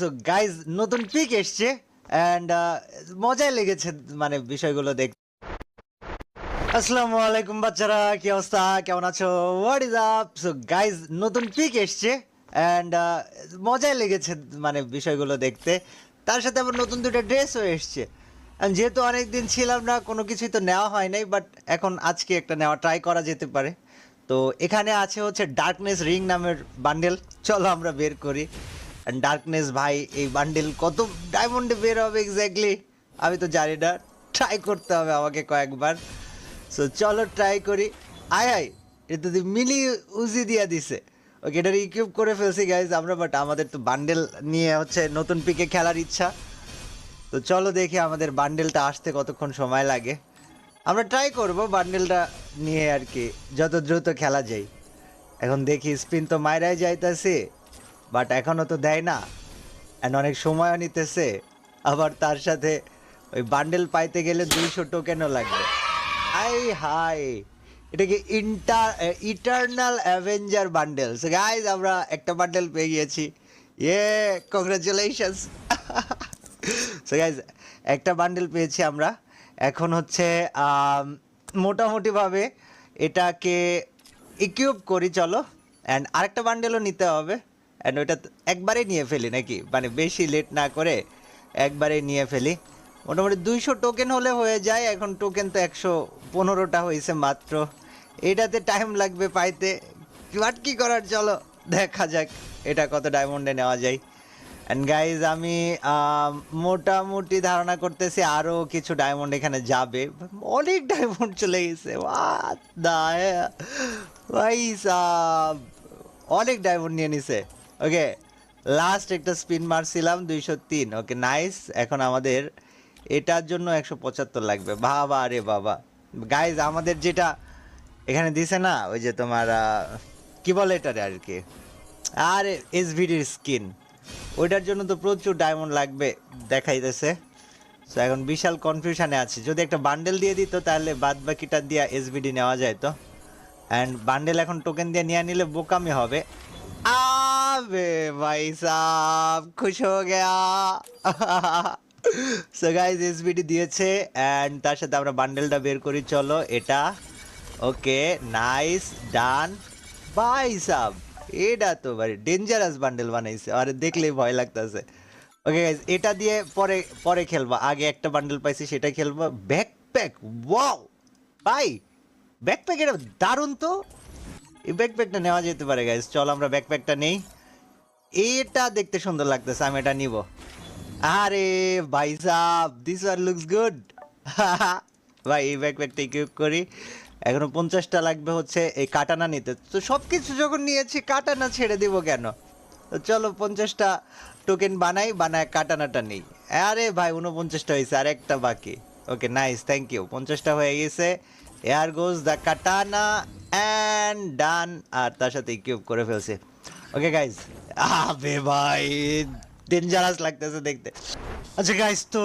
So guys নতুন pick এসছে and মজাই লেগেছে মানে বিষয়গুলো দেখ আসসালামু আলাইকুম বাচ্চারা, কি অবস্থা? কেমন আছো? What is up so guys নতুন পিক এসছে অ্যান্ড মজাই লেগেছে মানে বিষয়গুলো দেখতে। তার সাথে আবার নতুন দুটো ড্রেসও এসছে। যেহেতু অনেকদিন ছিলাম না, কোনো কিছুই তো নেওয়া হয় নাই বাট এখন আজকে একটা নেওয়া ট্রাই করা যেতে পারে। তো, এখানে আছে হচ্ছে ডার্কনেস রিং নামের বান্ডেল চলো আমরা বের করি। ডার্কনেস ভাই, এই বান্ডেল কত ডায়মন্ডে বের হবে এক্স্যাক্টলি আমি তো জানি না। ট্রাই করতে হবে আমাকে কয়েকবার। সো চলো ট্রাই করি। আয় আয়, এটা তো মিলি উজি দিয়া দিছে। ওকে এটার ইকুইপ করে ফেলছি গাইজ আমরা বাট আমাদের তো বান্ডেল নিয়ে হচ্ছে নতুন পিকে খেলার ইচ্ছা। তো চলো দেখি আমাদের বান্ডেলটা আসতে কতক্ষণ সময় লাগে। আমরা ট্রাই করব বান্ডেলটা নিয়ে আর কি, যত দ্রুত খেলা যায়। এখন দেখি স্পিন তো মাইরাই যাইতেছে। বাট এখনও তো দেয় না। অ্যান্ড অনেক সময়ও নিতেছে। আবার তার সাথে ওই বান্ডেল পাইতে গেলে দুইশো টোকেনও লাগবে। আই হাই এটাকে inter eternal avenger bundle so guys আমরা একটা বান্ডেল পেয়ে গিয়েছি। ইয়ে কংগ্রাচুলেশনস সো গাইজ একটা বান্ডেল পেয়েছি আমরা। এখন হচ্ছে মোটামুটিভাবে এটাকে ইকুইপ করি, চলো। অ্যান্ড আরেকটা বান্ডেলও নিতে হবে। অ্যান্ড ওইটা একবারে নিয়ে ফেলি নাকি? মানে বেশি লেট না করে একবারে নিয়ে ফেলি। মোটামুটি দুইশো টোকেন হলে হয়ে যায়, এখন টোকেন তো একশো পনেরোটা হয়েছে মাত্র। এটাতে টাইম লাগবে পাইতে। বাট কি করার, চলো দেখা যাক এটা কত ডায়মন্ডে নেওয়া যায়। অ্যান্ড গাইজ আমি মোটামুটি ধারণা করতেছি আরও কিছু ডায়মন্ড এখানে যাবে। অনেক ডায়মন্ড চলে গেছে। অনেক ডায়মন্ড নিয়ে নিছে। ওকে লাস্ট একটা স্পিন মারছিলাম দুইশো তিন। ওকে নাইস এখন আমাদের এটার জন্য একশো পঁচাত্তর লাগবে। বাবা আরে বাবা। গাইজ আমাদের যেটা এখানে দিছে না, ওই যে তোমার কি বলে এটারে আর কি? আর এসভিডির স্কিন ওইটার জন্য তো প্রচুর ডায়মন্ড লাগবে, দেখাইতেছে। তো এখন বিশাল কনফিউশানে আছে। যদি একটা বান্ডেল দিয়ে দিত, তাহলে বাদ বাকিটা দিয়ে এসভিডি নেওয়া যায় তো অ্যান্ড বান্ডেল এখন টোকেন দিয়ে নিয়ে নিলে বোকামি হবে। আবে ভাই সাব খুশ হো গেয়া সো গাইজ এসবিডি দিয়েছে অ্যান্ড তার সাথে আমরা বান্ডেলটা বের করি চলো এটা ওকে নাইস ডান ভাই সাব এটা তো ভাই ডেঞ্জারাস বান্ডেল বানাইছে আরে দেখলেই ভয় লাগতেছে ওকে গাইজ এটা দিয়ে পরে পরে খেলব আগে একটা বান্ডেল পাইছি সেটা খেলব ব্যাকপ্যাক ওয়াও ভাই ব্যাকপ্যাক এটা দারুণ তো এই ব্যাকপ্যাকটা নেওয়া যেতে পারে গাইজ চলো আমরা ব্যাকপ্যাকটা নেই এটা দেখতে সুন্দর লাগতেছে, আমি এটা নিব। আরে ভাই সাহ দিস আর লুকস গুড ভাই, এই ব্যাকপ্যাকটা ইকুইপ করি। এখনও পঞ্চাশটা লাগবে হচ্ছে এই কাটানা নিতে। তো সব কিছু যখন নিয়েছি, কাটানা ছেড়ে দিব কেন? তো চলো পঞ্চাশটা টোকেন বানাই, বানায় কাটানাটা নেই। আরে ভাই উনপঞ্চাশটা হয়েছে, আর একটা বাকি। ওকে নাইস থ্যাংক ইউ পঞ্চাশটা হয়ে গেছে। Here goes the katana and done আর তার সাথে ইকুইপ করে ফেলছে। ওকে গাইজ আবে ভাই ডেঞ্জারাস লাগতেছে দেখতে। আচ্ছা গাইজ তো